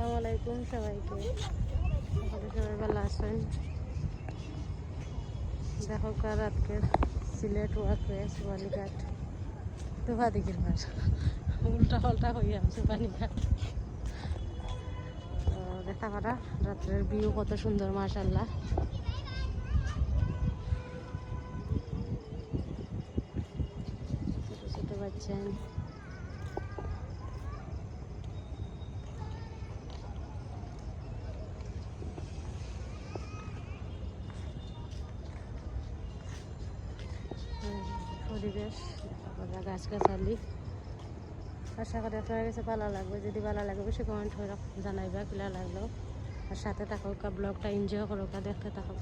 আসসালামু আলাইকুম সবাইকে। সবাই ভালো আছেন। দেখো কার আজকে সিলেট ওয়াকওয়েস বালিঘাট। দুবা দিকের মার উল্টা পাল্টা হয়ে আছে তো দেখা পারা রাত্রের ভিউ কত সুন্দর মাশাল্লাহ ছোট ছোট বাচ্চা। পরিবেশ গাছগাছালি। আশা করি আপনার কাছে ভালো লাগবে। যদি ভালো লাগে বেশি কমেন্ট হয়ে জানাইবা কিলা লাগল। আর সাথে থাকুক ব্লগটা এনজয় করুক দেখতে থাকুক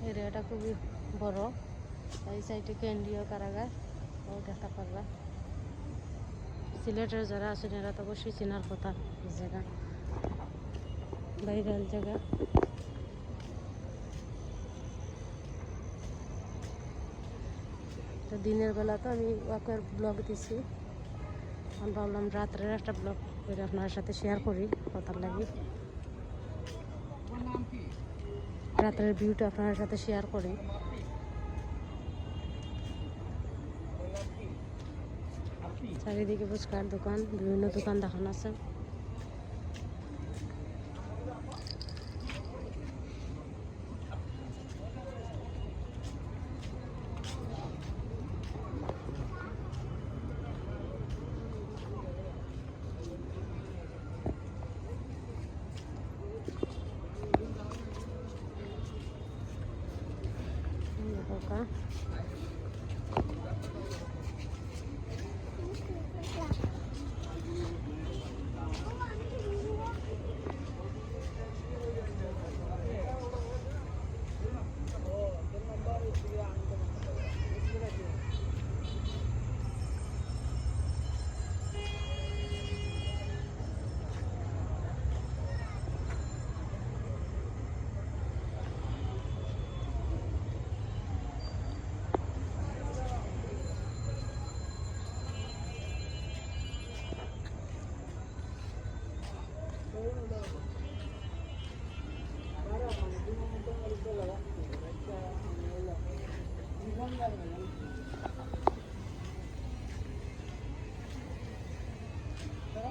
এরিয়াটা খুবই বড়। এই সাইডে কেন্দ্রীয় কারাগার ও দেখা পারবা। সিলেটের যারা আছেন, এরা তো অবশ্যই চেনার কথা জায়গা। ভাইরাল জায়গা। তো দিনের বেলা তো আমি ওয়াকের ব্লগ দিছি। আমি ভাবলাম রাত্রের একটা ব্লগ করে আপনার সাথে শেয়ার করি, কথার লাগে। রাত্রের ভিউটা আপনার সাথে শেয়ার করি। চারিদিকে ফুচকার দোকান বিভিন্ন দোকান দেখানো আছে।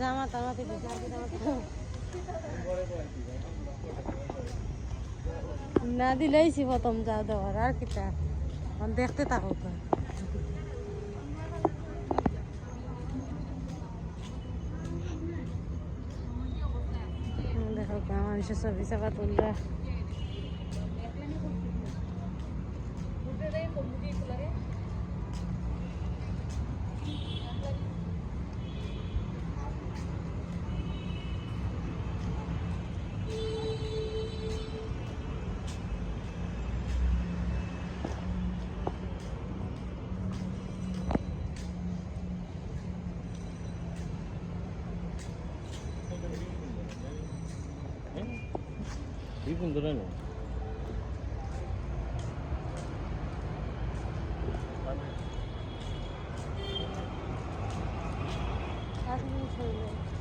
জামা টামা থেকে না দিলেইছি প্রথম যাও দেওয়ার আর কিটা দেখতে থাকো দেখো মানুষের ছবি চাপা তুললে 이분들은 자신이 좋네.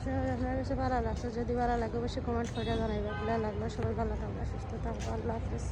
আশা করি আপনার ভালো লাগছে, যদি ভালো লাগে অবশ্যই কমেন্ট করে জানাইবা ভালো লাগল সবাই ভালো থাকবে সুস্থ থাকব আল্লাহ হাফিজ।